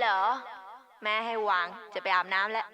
เหรอ แม่ให้วางจะไปอาบน้ำแล้ว